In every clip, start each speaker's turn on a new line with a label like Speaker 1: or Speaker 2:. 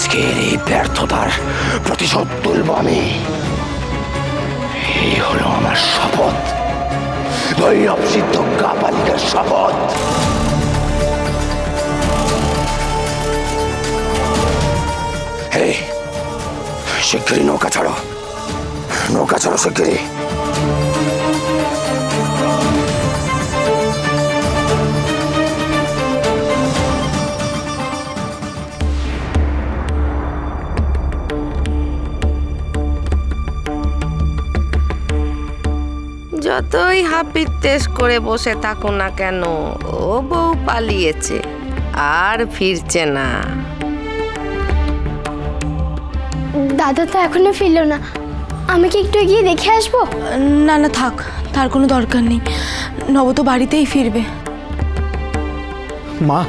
Speaker 1: আজকের এই ব্যর্থতার প্রতিশোধ তুলব আমি। এই হলো আমার শপথ। ভৈরব সিদ্ধ কাপালিকার শপথ। শিগগিরই নৌকা ছাড়ো। নৌকা ছাড়ো শিগগিরই।
Speaker 2: যতই হাপিত্তেশ করে বসে থাকো না কেন ও বউ পালিয়েছে আর ফিরছে না।
Speaker 3: দাদা তো এখনও ফিরলো না। আমি কি একটু এগিয়ে দেখে আসব?
Speaker 4: না না থাক তার কোনো দরকার নেই। নব তো বাড়িতেই ফিরবে।
Speaker 5: মা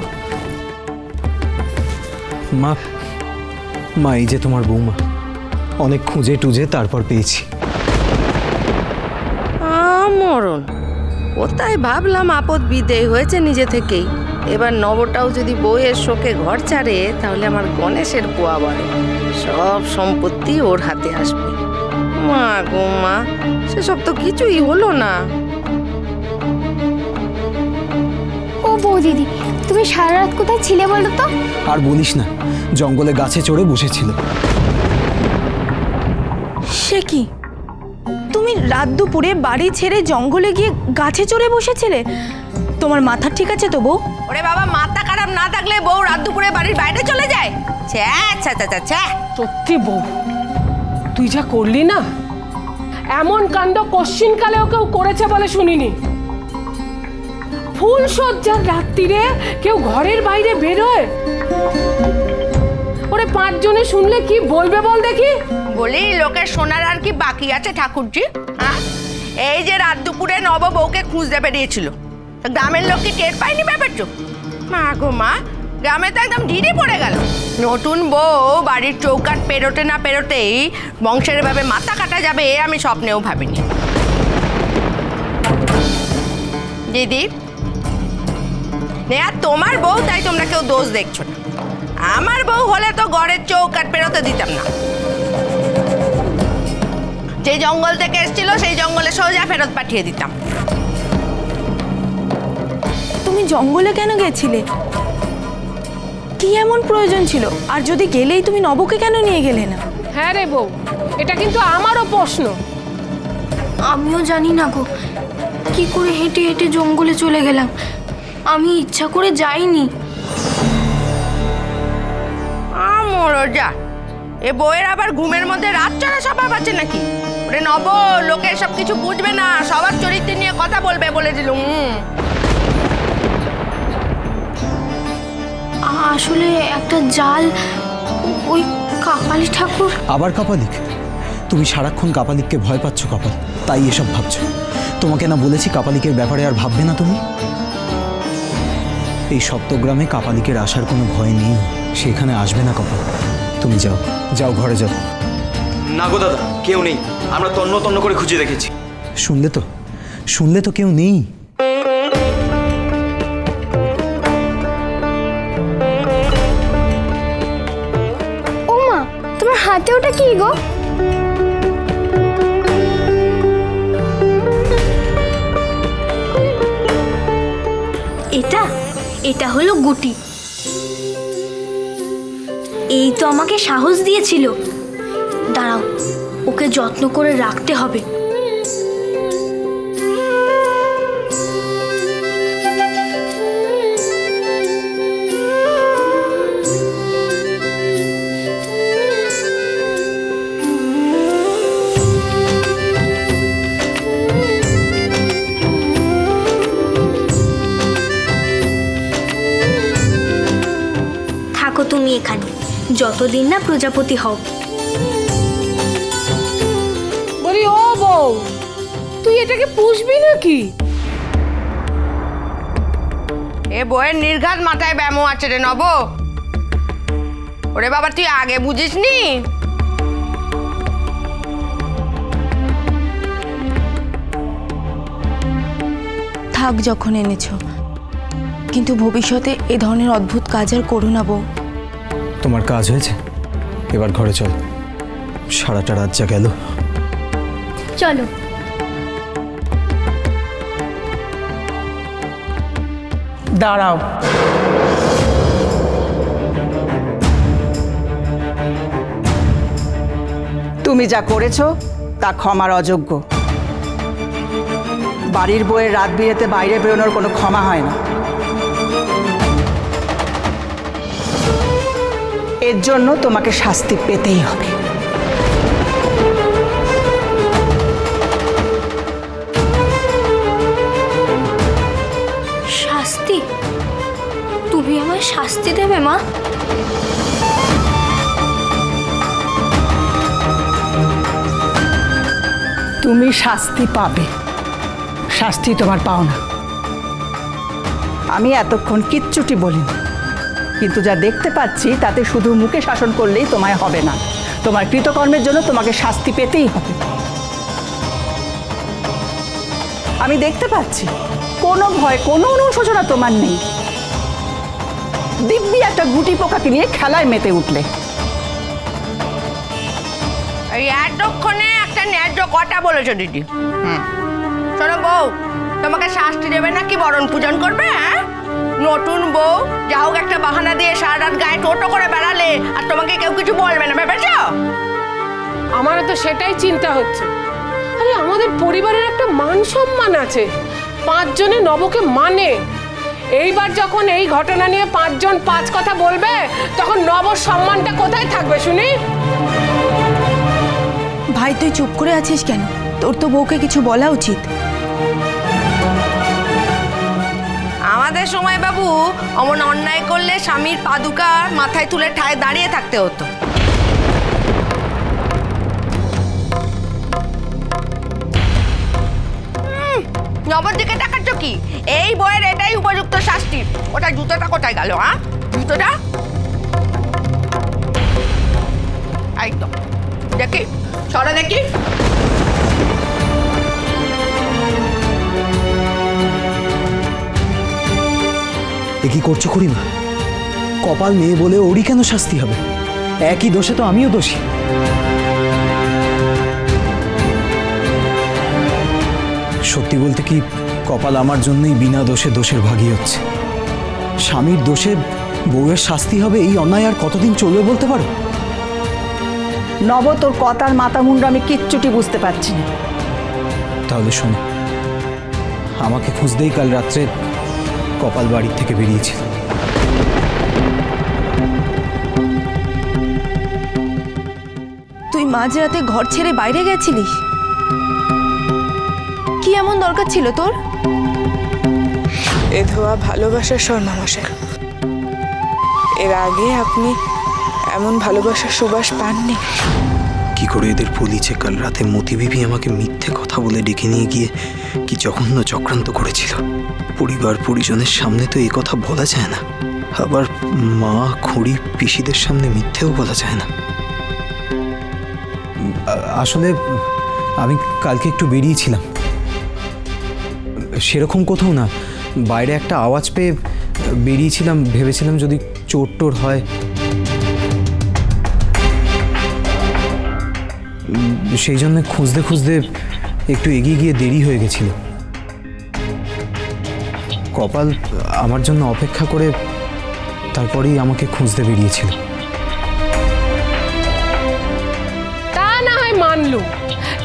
Speaker 5: মা মা এই যে তোমার বৌমা। অনেক খুঁজে টুজে তারপর পেয়েছি।
Speaker 2: মরণ। কোথায় ভাবলাম আপদ বিদেয় হয়েছে নিজে থেকেই। এবার নবটাও যদি বউয়ের শোকে ঘর ছাড়ে তাহলে আমার গণেশের পোয়া বাড়ে। সব সম্পত্তি ওর হাতে আসবে। মা গো মা সেসব তো কিছুই হলো না।
Speaker 3: ও বউ দিদি তুমি সারা রাত কোথায় ছিলে বলো তো?
Speaker 5: আর বলিস না জঙ্গলে গাছে চড়ে বসেছিল।
Speaker 4: সে কি? তুমি রাত দুপুরে বাড়ি ছেড়ে জঙ্গলে গিয়ে গাছে চড়ে বসেছিলে? তোমার মাথা ঠিক আছে তো বউ?
Speaker 2: ওরে বাবা মাথা খারাপ না থাকলে বউ রাত দুপুরে বাড়ির বাইরে চলে যায়? ছ্যা ছ্যা ছ্যা, ছ্যা ছ্যা
Speaker 6: সত্যি বউ তুই যা করলি না? এমন কাণ্ড কশ্চিনকালেও কেউ করেছে বলে শুনিনি। ফুল সজ্জার রাত্রিরে কেউ ঘরের বাইরে বেরোয়? ওরে পাঁচজনে শুনলে কি বলবে বল দেখি?
Speaker 2: বলি, লোকের সোনার আর কি বাকি আছে ঠাকুরজি? হ্যাঁ এই যে রাত দুপুরে নব বউকে খুঁজতে বেরিয়েছিল। গ্রামের লোক কি টের পায়নি ব্যাপারটা? মা গো মা, গ্রামে তো একদম ঢিড়ি পড়ে গেল। নতুন বউ বাড়ির চৌকাট পেরোতে না পেরোতেই বংশের ভাবে মাথা কাটা যাবে, আমি স্বপ্নেও ভাবিনি। দিদি, নেয়া তোমার বউ, তাই তোমরা কেউ দোষ দেখছ না। আমার বউ হলে তো ঘরের চৌকাট পেরোতে দিতাম না। যে জঙ্গল থেকে এসেছিল সেই জঙ্গলে সোজা ফেরত পাঠিয়ে দিতাম।
Speaker 4: তুমি জঙ্গলে কেন গেছিলে? কি এমন প্রয়োজন ছিল? আর যদি গেলেই তুমি নবকে কেন নিয়ে গেলে না?
Speaker 6: হ্যাঁ রে বউ এটা কিন্তু আমারও প্রশ্ন।
Speaker 3: আমিও জানি না গো কি করে হেঁটে হেঁটে জঙ্গলে চলে গেলাম। আমি ইচ্ছা করে যাইনি।
Speaker 2: আমরো যা এ বইয়ের আবার ঘুমের মধ্যে রাত চড়া স্বভাব আছে নাকি? ওরে নব। লোকে সব কিছু বুঝবে না। সবার চরিত্র নিয়ে কথা বলবে বলে দিলুম।
Speaker 3: আসলে একটা জাল ওই কাপালি ঠাকুর।
Speaker 5: আবার কাপালিক? তুমি সারাক্ষণ কাপালিককে ভয় পাচ্ছ কপাল তাই এসব ভাবছ। তোমাকে না বলেছি কাপালিকের ব্যাপারে আর ভাববে না তুমি? এই সপ্তগ্রামে কাপালিকের আসার কোনো ভয় নেই। সেখানে আসবে না কপাল। তুমি যাও যাও ঘরে যাও।
Speaker 7: না গো দাদা কেউ নেই। আমরা তন্ন তন্ন করে খুঁজে দেখেছি।
Speaker 5: শুনলে তো শুনলে তো কেউ নেই।
Speaker 3: ও মা তোমার হাতে ওটা কি গো?
Speaker 8: এটা এটা হলো গুটি। এই তো আমাকে সাহস দিয়েছিল। দাঁড়াও। ওকে যত্ন করে রাখতে হবে। তুমি এখানে। যতদিন না প্রজাপতি হও
Speaker 6: তুই এটাকে পুষবি নাকি?
Speaker 2: এ বইয়ের নির্ঘাত মাথায় ব্যামো আছে রে নব। ওরে বাবা তুই আগে বুঝিস নি
Speaker 4: থাক যখন এনেছো। কিন্তু ভবিষ্যতে এ ধরনের অদ্ভুত কাজ আর করো না বউ।
Speaker 5: তোমার কাজ হয়েছে। এবার ঘরে চল। সারাটা রাত যা গেল
Speaker 8: চলো।
Speaker 6: দাঁড়াও।
Speaker 9: তুমি যা করেছ, তা ক্ষমার অযোগ্য। বাড়ির বইয়ের রাত বিয়েতে বাইরে বেরোনোর কোনো ক্ষমা হয় না। এর জন্য তোমাকে শাস্তি পেতেই হবে।
Speaker 8: শাস্তি দেবে, মা।
Speaker 9: তুমি শাস্তি পাবে। শাস্তি তোমার পাও না। আমি এতক্ষণ কিচ্ছুটি বলিনি। কিন্তু যা দেখতে পাচ্ছি, তাতে শুধু মুখে শাসন করলেই তোমায় হবে না। তোমার কৃতকর্মের জন্য তোমাকে শাস্তি পেতেই হবে। আমি দেখতে পাচ্ছি, কোনো ভয়, কোনো অনুশোচনা তোমার নেই। দিব্যি একটা গুটি পোকাকে নিয়ে খেলায় মেতে উঠলে।
Speaker 2: এই এতক্ষণে একটা ন্যায্য কথা বলেছ দিদি। হুম। শোনো বউ তোমাকে শাস্তি দেবে নাকি বরণ পূজন করবে হ্যাঁ? নতুন বউ যা হোক একটা বাহানা দিয়ে সারা রাত গায়ে টোটো করে বেড়ালে আর তোমাকে কেউ কিছু বলবে না ভেবেছো?
Speaker 6: আমারও তো সেটাই চিন্তা হচ্ছে। আরে আমাদের পরিবারের একটা মান সম্মান আছে। পাঁচজনে নবকে মানে। এইবার যখন এই ঘটনা নিয়ে পাঁচজন পাঁচ কথা বলবে তখন নবর সম্মানটা কোথায় থাকবে শুনি?
Speaker 4: ভাই তুই চুপ করে আছিস কেন? তোর তো বউকে কিছু বলা উচিত।
Speaker 2: আমাদের সময় বাবু অমন অন্যায় করলে স্বামীর পাদুকা মাথায় তুলে ঠায় দাঁড়িয়ে থাকতে হতো। হুম, নবর দিকে তাকাচ্ছ কি? এই বইয়ের এটাই উপযুক্ত শাস্তি। ওটা জুতোটা কোথায় গেল হ্যাঁ? জুতোটা? একদম। দেখি, সরা দেখি।
Speaker 5: এ কি করছ করিমা কপাল মেয়ে বলে ওরই কেন শাস্তি হবে? একই দোষে তো আমিও দোষী। সত্যি বলতে কি কপাল আমার জন্যই বিনা দোষে দোষের ভাগী হচ্ছে। স্বামীর দোষে বউয়ের শাস্তি হবে এই অন্যায় আর কতদিন চলবে বলতে পারো?
Speaker 9: নব তোর কথার মাথা মুন্ডু আমি কিচ্ছুটি বুঝতে পারছি না।
Speaker 5: তাহলে শোনো আমাকে খুঁজতেই কাল রাত্রে কপাল বাড়ির থেকে বেরিয়েছিল।
Speaker 4: তুই মাঝরাতে ঘর ছেড়ে বাইরে গেছিলিস? কি এমন দরকার ছিল তোর?
Speaker 10: এ ধোয়া ভালোবাসার স্বর্ণমশাই। এর আগে আপনি এমন ভালোবাসার সুবাস পাননি?
Speaker 5: কি করে এদের বলিছে কাল রাতে মতি বিবি আমাকে মিথ্যে কথা বলে ডেকে নিয়ে গিয়ে কি জঘন্য চক্রান্ত করেছিল? পরিবার পরিজনের সামনে তো এ কথা বলা যায় না। আবার মা খুঁড়ি পিসিদের সামনে মিথ্যেও বলা যায় না। আসলে আমি কালকে একটু বেরিয়েছিলাম। সেরকম কোথাও না। বাইরে একটা আওয়াজ পেয়ে বেরিয়েছিলাম, ভেবেছিলাম যদি চোর টোর হয়। সেই জন্য খুঁজতে খুঁজতে একটু এগিয়ে গিয়ে দেরি হয়ে গেছিল। কপাল আমার জন্য অপেক্ষা করে তারপরেই আমাকে খুঁজতে বেরিয়েছিল।
Speaker 6: তা না হয় মানলু,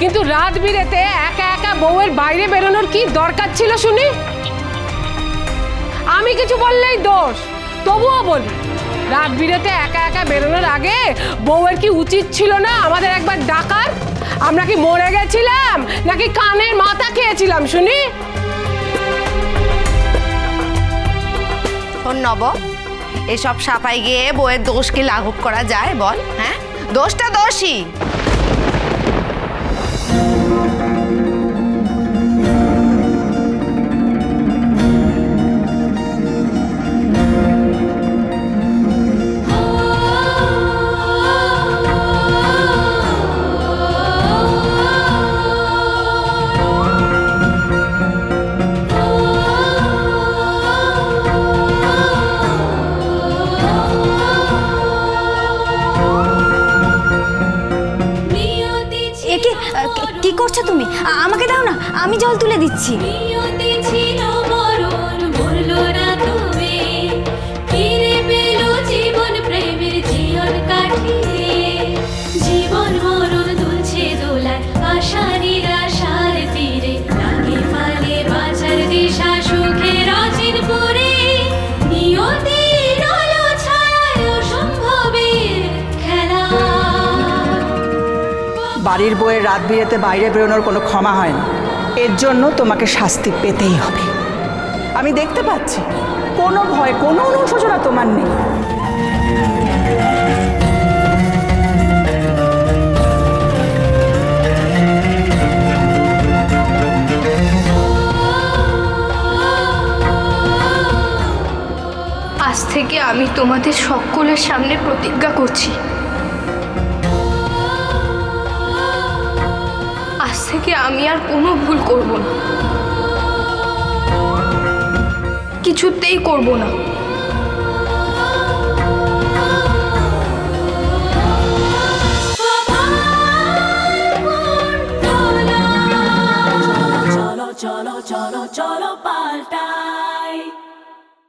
Speaker 6: কিন্তু রাত বিরেতে একা একা বউয়ের বাইরে বেরোনোর কি দরকার ছিল শুনি? আমি কিছু বললেই দোষ। তবুও বলি রাত বিরেতে একা একা বেরোনোর আগে বউয়ের কি উচিত ছিল না আমাদের একবার ডাকার? আমরা কি মরে গেছিলাম? নাকি কানের মাথা খেয়েছিলাম, শুনি?
Speaker 2: নব, এসব সাফাই গিয়ে বইয়ের দোষ কি লাঘব করা যায় বল হ্যাঁ? দোষটা দোষই।
Speaker 8: কি করছ তুমি? আমাকে দাও না আমি জল তুলে দিচ্ছি।
Speaker 9: বাড়ির বইয়ের রাত বিরেতে বাইরে বেরোনোর কোনো ক্ষমা হয় না। এর জন্য তোমাকে শাস্তি পেতেই হবে। আমি দেখতে পাচ্ছি। কোনো ভয়, কোনো অনুশোচনা তোমার নেই।
Speaker 3: আজ থেকে আমি তোমাদের সকলের সামনে প্রতিজ্ঞা করছি। থেকে আমি আর কোনো ভুল করব না। কিছুতেই করব না।
Speaker 11: চলো চলো চলো পাল্টা